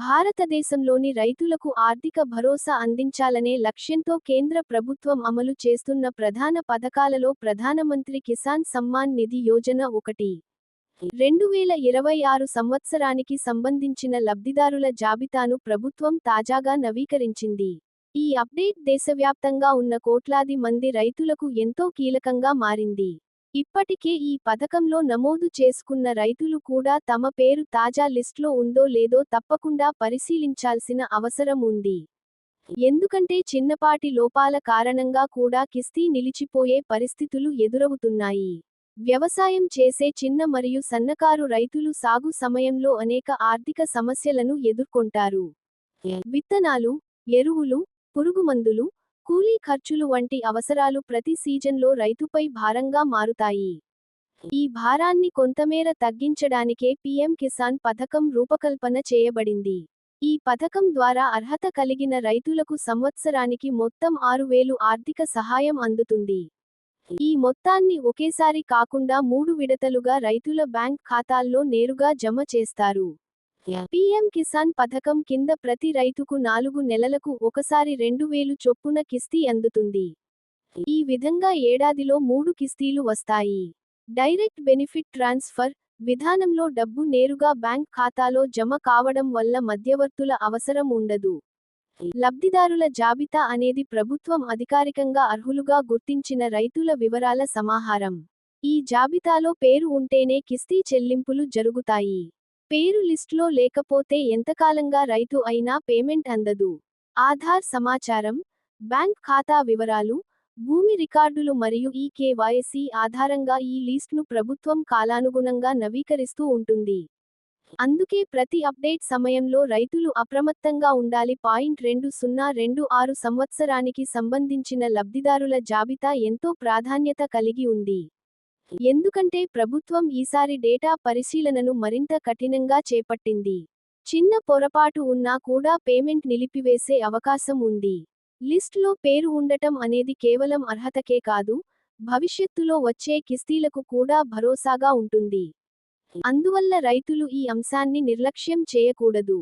భారతదేశంలోని రైతులకు ఆర్థిక భరోసా అందించాలనే లక్ష్యంతో కేంద్ర ప్రభుత్వం అమలు చేస్తున్న ప్రధాన పథకాలలో ప్రధానమంత్రి కిసాన్ సమ్మాన్ నిధి యోజన ఒకటి. రెండు వేల ఇరవై ఆరు సంవత్సరానికి సంబంధించిన లబ్ధిదారుల జాబితాను ప్రభుత్వం తాజాగా నవీకరించింది. ఈ అప్డేట్ దేశవ్యాప్తంగా ఉన్న కోట్లాది మంది రైతులకు ఎంతో కీలకంగా మారింది. ఇప్పటికే ఈ పథకంలో నమోదు చేసుకున్న రైతులు కూడా తమ పేరు తాజా లిస్ట్లో ఉందో లేదో తప్పకుండా పరిశీలించాల్సిన అవసరం ఉంది. ఎందుకంటే చిన్నపాటి లోపాల కారణంగా కూడా కిస్తీ నిలిచిపోయే పరిస్థితులు ఎదురవుతున్నాయి. వ్యవసాయం చేసే చిన్న మరియు సన్నకారు రైతులు సాగు సమయంలో అనేక ఆర్థిక సమస్యలను ఎదుర్కొంటారు. విత్తనాలు ఎరువులు పురుగుమందులు కూలీ ఖర్చులు వంటి అవసరాలు ప్రతి సీజన్లో రైతుపై భారంగా మారుతాయి. ఈ భారాన్ని కొంతమేర తగ్గించడానికే పీఎం కిసాన్ పథకం రూపకల్పన చేయబడింది. ఈ పథకం ద్వారా అర్హత కలిగిన రైతులకు సంవత్సరానికి మొత్తం ఆరు వేలు ఆర్థిక సహాయం అందుతుంది. ఈ మొత్తాన్ని ఒకేసారి కాకుండా మూడు విడతలుగా రైతుల బ్యాంక్ ఖాతాల్లో నేరుగా జమ చేస్తారు. పీఎం కిసాన్ పథకం కింద ప్రతి రైతుకు నాలుగు నెలలకు ఒకసారి రెండు వేలు చొప్పున కిస్తీ అందుతుంది. ఈ విధంగా ఏడాదిలో మూడు కిస్తీలు వస్తాయి. డైరెక్ట్ బెనిఫిట్ ట్రాన్స్ఫర్ విధానంలో డబ్బు నేరుగా బ్యాంక్ ఖాతాలో జమ కావడం వల్ల మధ్యవర్తుల అవసరం ఉండదు. లబ్ధిదారుల జాబితా అనేది ప్రభుత్వం అధికారికంగా అర్హులుగా గుర్తించిన రైతుల వివరాల సమాహారం. ఈ జాబితాలో పేరు ఉంటేనే కిస్తీ చెల్లింపులు జరుగుతాయి. పేరు లిస్టులో లేకపోతే ఎంతకాలంగా రైతు అయినా పేమెంట్ అందదు. ఆధార్ సమాచారం బ్యాంక్ ఖాతా వివరాలు భూమి రికార్డులు మరియు ఈ కేవైసీ ఆధారంగా ఈ లిస్ట్ను ప్రభుత్వం కాలానుగుణంగా నవీకరిస్తూ ఉంటుంది. అందుకే ప్రతి అప్డేట్ సమయంలో రైతులు అప్రమత్తంగా ఉండాలి. పాయింట్ రెండు సున్నా రెండు ఆరు సంవత్సరానికి సంబంధించిన లబ్ధిదారుల జాబితా ఎంతో ప్రాధాన్యత కలిగి ఉంది. ఎందుకంటే ప్రభుత్వం ఈసారి డేటా పరిశీలనను మరింత కఠినంగా చేపట్టింది. చిన్న పొరపాటు ఉన్నా కూడా పేమెంట్ నిలిపివేసే అవకాశం ఉంది. లిస్టులో పేరు ఉండటం అనేది కేవలం అర్హతకే కాదు భవిష్యత్తులో వచ్చే కిస్తీలకు కూడా భరోసాగా ఉంటుంది. అందువల్ల రైతులు ఈ అంశాన్ని నిర్లక్ష్యం చేయకూడదు.